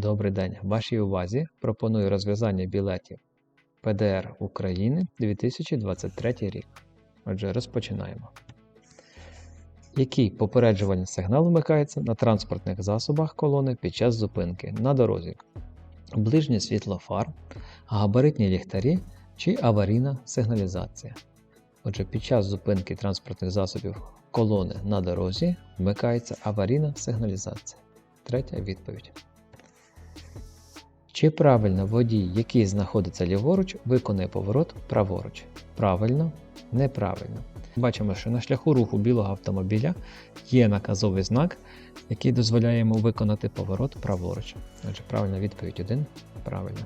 Добрий день. Вашій увазі пропоную розв'язання білетів ПДР України 2023 рік. Отже, розпочинаємо. Який попереджувальний сигнал вмикається на транспортних засобах колони під час зупинки на дорозі? Ближнє світло фар, габаритні ліхтарі чи аварійна сигналізація. Отже, під час зупинки транспортних засобів колони на дорозі вмикається аварійна сигналізація. Третя відповідь. Чи правильно водій, який знаходиться ліворуч, виконує поворот праворуч? Правильно, неправильно. Бачимо, що на шляху руху білого автомобіля є наказовий знак, який дозволяє йому виконати поворот праворуч. Отже, правильна відповідь 1. Правильно.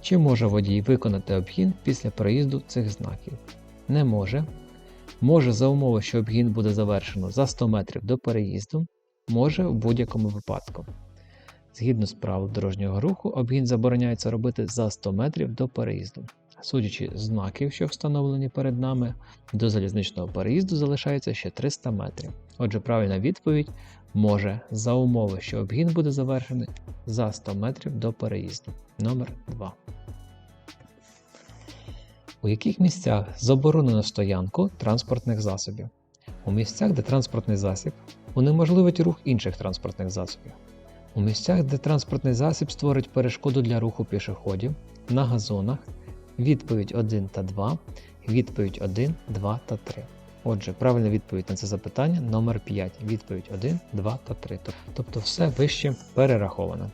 Чи може водій виконати обгін після проїзду цих знаків? Не може. Може за умови, що обгін буде завершено за 100 метрів до переїзду, може в будь-якому випадку. Згідно з правил дорожнього руху, обгін забороняється робити за 100 метрів до переїзду. Судячи з знаків, що встановлені перед нами, до залізничного переїзду залишається ще 300 метрів. Отже, правильна відповідь може за умови, що обгін буде завершений за 100 метрів до переїзду. Номер 2. У яких місцях заборонено стоянку транспортних засобів? У місцях, де транспортний засіб унеможливить рух інших транспортних засобів. У місцях, де транспортний засіб створить перешкоду для руху пішоходів, на газонах, відповідь 1 та 2, відповідь 1, 2 та 3. Отже, правильна відповідь на це запитання номер 5, відповідь 1, 2 та 3. Тобто все вище перераховано.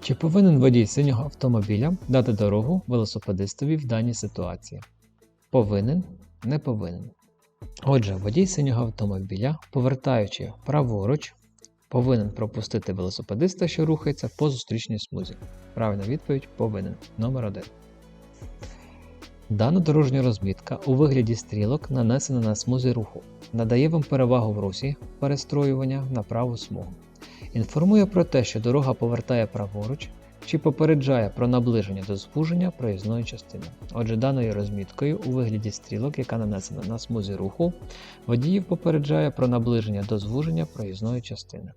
Чи повинен водій синього автомобіля дати дорогу велосипедистові в даній ситуації? Повинен, не повинен. Отже, водій синього автомобіля, повертаючи праворуч, повинен пропустити велосипедиста, що рухається по зустрічній смузі. Правильна відповідь повинен. Номер 1. Дана дорожня розмітка у вигляді стрілок нанесена на смузі руху, надає вам перевагу в русі перестроювання на праву смугу. Інформує про те, що дорога повертає праворуч чи попереджає про наближення до звуження проїзної частини. Отже, даною розміткою у вигляді стрілок, яка нанесена на смузі руху, водіїв попереджає про наближення до звуження проїзної частини.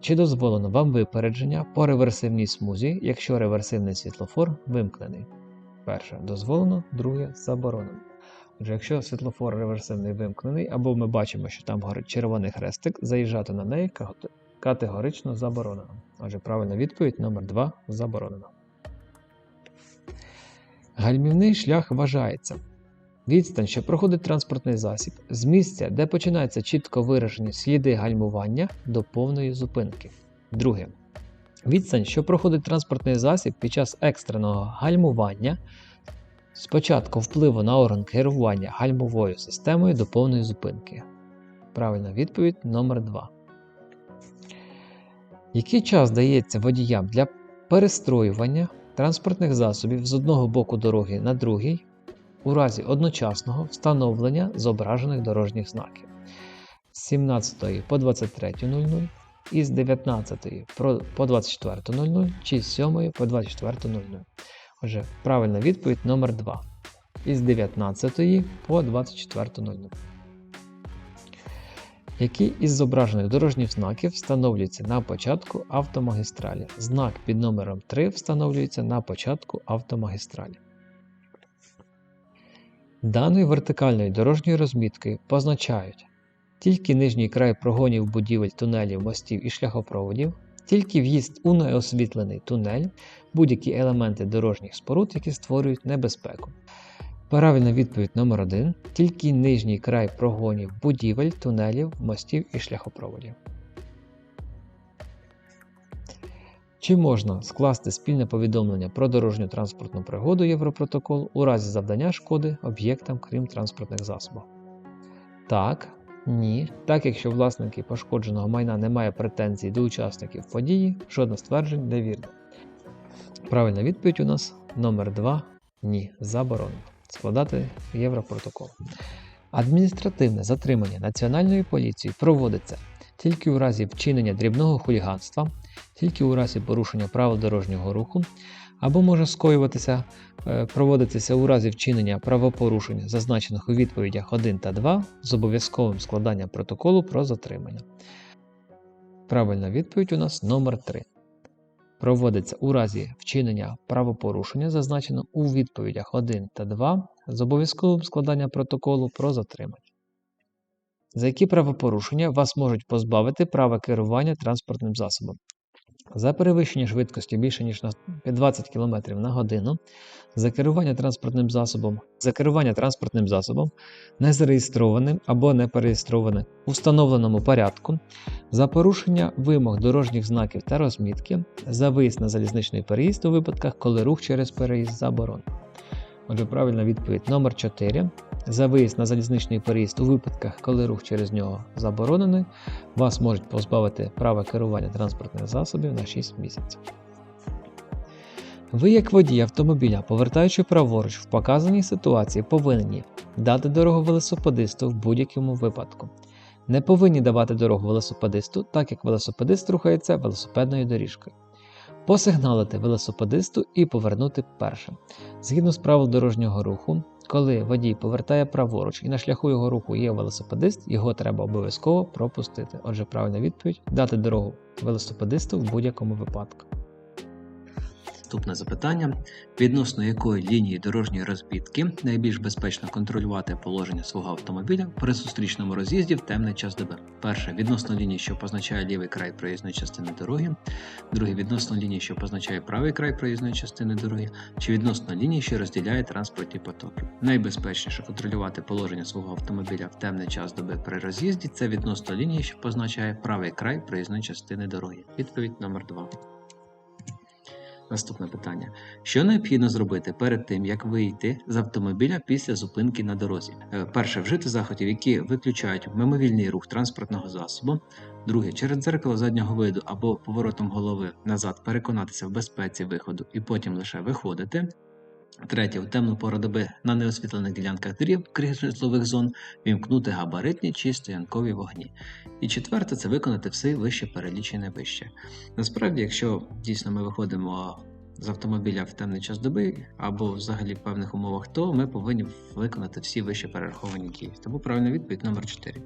Чи дозволено вам випередження по реверсивній смузі, якщо реверсивний світлофор вимкнений? Перше дозволено, друге заборонено. Отже, якщо світлофор реверсивний вимкнений, або ми бачимо, що там горить червоний хрестик, заїжджати на неї категорично заборонено. Отже, правильна відповідь номер 2 заборонено. Гальмівний шлях вважається. Відстань, що проходить транспортний засіб, з місця, де починаються чітко виражені сліди гальмування до повної зупинки. Друге. Відстань, що проходить транспортний засіб під час екстреного гальмування Спочатку впливу на орган керування гальмовою системою до повної зупинки. Правильна відповідь номер 2 Який час дається водіям для перестроювання транспортних засобів з одного боку дороги на другий у разі одночасного встановлення зображених дорожніх знаків з 17 по 23.00 і з 19 по 24.00 чи з 7 по 24.00? Отже, правильна відповідь номер 2 із 19 по 24.00. Які із зображених дорожніх знаків встановлюються на початку автомагістралі? Знак під номером 3 встановлюється на початку автомагістралі. Даною вертикальною дорожньою розміткою позначають тільки нижній край прогонів будівель, тунелів, мостів і шляхопроводів, тільки в'їзд у неосвітлений тунель, будь-які елементи дорожніх споруд, які створюють небезпеку. Правильна відповідь номер 1 тільки нижній край прогонів будівель, тунелів, мостів і шляхопроводів. Чи можна скласти спільне повідомлення про дорожню транспортну пригоду Європротокол у разі завдання шкоди об'єктам, крім транспортних засобів? Так, ні. Так, якщо власники пошкодженого майна не має претензій до учасників події, жодне стверджень не вірне. Правильна відповідь у нас номер 2 ні. Заборонено. Складати Європротокол. Адміністративне затримання Національною поліцією проводиться тільки у разі вчинення дрібного хуліганства, тільки у разі порушення правил дорожнього руху або може скоюватися, е, проводитися у разі вчинення правопорушень, зазначених у відповідях 1 та 2 з обов'язковим складанням протоколу про затримання. Правильна відповідь у нас номер 3 проводиться у разі вчинення правопорушення, зазначено у відповідях 1 та 2 з обов'язковим складанням протоколу про затримання. За які правопорушення вас можуть позбавити права керування транспортним засобом? За перевищення швидкості більше ніж на 20 км на годину, за керування транспортним засобом, за керування транспортним засобом, незареєстрованим або непереєстрованим у встановленому порядку, за порушення вимог дорожніх знаків та розмітки, за виїзд на залізничний переїзд у випадках, коли рух через переїзд заборонений. Отже, правильна відповідь номер 4. За виїзд на залізничний переїзд у випадках, коли рух через нього заборонений, вас можуть позбавити права керування транспортних засобів на 6 місяців. Ви, як водій автомобіля, повертаючи праворуч в показаній ситуації, повинні дати дорогу велосипедисту в будь-якому випадку. Не повинні давати дорогу велосипедисту, так як велосипедист рухається велосипедною доріжкою. Посигналити велосипедисту і повернути першим. Згідно з правил дорожнього руху, коли водій повертає праворуч і на шляху його руху є велосипедист, його треба обов'язково пропустити. Отже, правильна відповідь дати дорогу велосипедисту в будь-якому випадку. Наступне запитання: відносно якої лінії дорожньої розмітки найбільш безпечно контролювати положення свого автомобіля при зустрічному роз'їзді в темний час доби? Перше відносно лінії, що позначає лівий край проїзної частини дороги. Друге відносно лінії, що позначає правий край проїзної частини дороги, чи відносно лінії, що розділяє транспортні потоки. Найбезпечніше контролювати положення свого автомобіля в темний час доби при роз'їзді це відносно лінії, що позначає правий край проїзної частини дороги. Відповідь номер 2. Наступне питання: що необхідно зробити перед тим, як вийти з автомобіля після зупинки на дорозі? Е, Перше вжити заходів, які виключають мимовільний рух транспортного засобу. Друге, через дзеркало заднього виду або поворотом голови назад переконатися в безпеці виходу і потім лише виходити. Третє, в темну пору доби на неосвітлених ділянках доріг, крім житлових зон, вімкнути габаритні чи стоянкові вогні. І четверте, це виконати все вище перелічене вище. Насправді, якщо дійсно ми виходимо з автомобіля в темний час доби або взагалі в певних умовах, то ми повинні виконати всі вище перераховані дії. Тому правильна відповідь номер 4.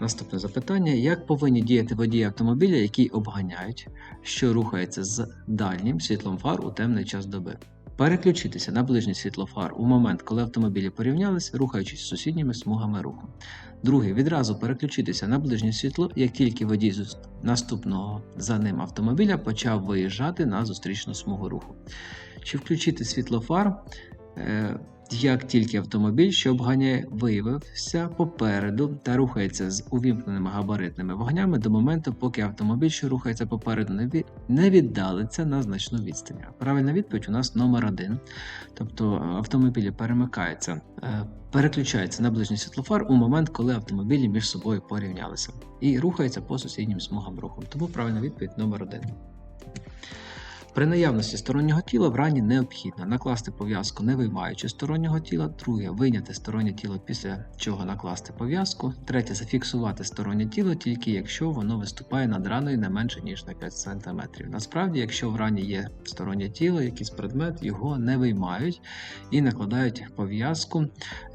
Наступне запитання: як повинні діяти водії автомобіля, які обганяють, що рухається з дальнім світлом фар у темний час доби? Переключитися на ближнє світло фар у момент, коли автомобілі порівнялись, рухаючись сусідніми смугами руху. Друге, відразу переключитися на ближнє світло, як тільки водій з наступного за ним автомобіля почав виїжджати на зустрічну смугу руху. Чи включити світло фар, е, як тільки автомобіль, що обганяє, виявився попереду та рухається з увімкненими габаритними вогнями до моменту, поки автомобіль, що рухається попереду, не віддалиться на значну відстань. Правильна відповідь у нас номер один. Тобто е, автомобілі перемикаються, е, переключаються на ближній світлофар у момент, коли автомобілі між собою порівнялися і рухаються по сусіднім смугам руху. Тому правильна відповідь номер один. При наявності стороннього тіла в рані необхідно накласти пов'язку, не виймаючи стороннього тіла. Друге вийняти стороннє тіло, після чого накласти пов'язку. Третє зафіксувати стороннє тіло, тільки якщо воно виступає над раною не менше ніж на 5 см. Насправді, якщо в рані є стороннє тіло, якийсь предмет, його не виймають і накладають пов'язку,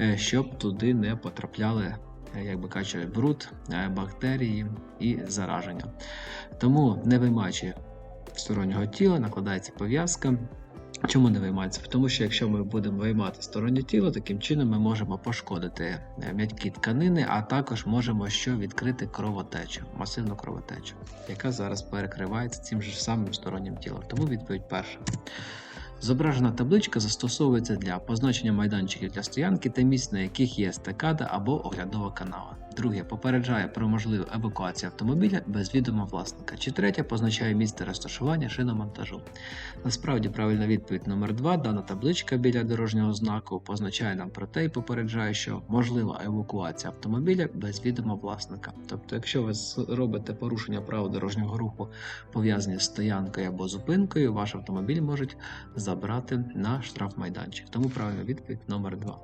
е, щоб туди не потрапляли. е, Як би кажучи, бруд, е, бактерії і зараження. Тому, не виймаючи стороннього тіла, накладається пов'язка. Чому не виймається? Тому що якщо ми будемо виймати стороннє тіло, таким чином ми можемо пошкодити е, м'які тканини, а також можемо що відкрити кровотечу, масивну кровотечу, яка зараз перекривається цим же самим стороннім тілом. Тому відповідь перша. Зображена табличка застосовується для позначення майданчиків для стоянки та місць, на яких є стакада або оглядова канава. Друге попереджає про можливу евакуацію автомобіля без відома власника. Чи третє позначає місце розташування шиномонтажу. Насправді правильна відповідь номер 2 Дана табличка біля дорожнього знаку позначає нам про те і попереджає, що можлива евакуація автомобіля без відома власника. Тобто, якщо ви робите порушення правил дорожнього руху пов'язані з стоянкою або зупинкою, ваш автомобіль можуть забрати на штрафмайданчик. Тому правильна відповідь номер 2.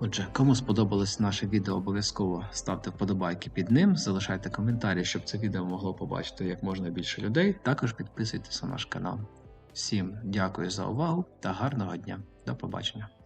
Отже, кому сподобалось наше відео, обов'язково ставте вподобайки під ним, залишайте коментарі, щоб це відео могло побачити як можна більше людей. Також підписуйтесь на наш канал. Всім дякую за увагу та гарного дня. До побачення.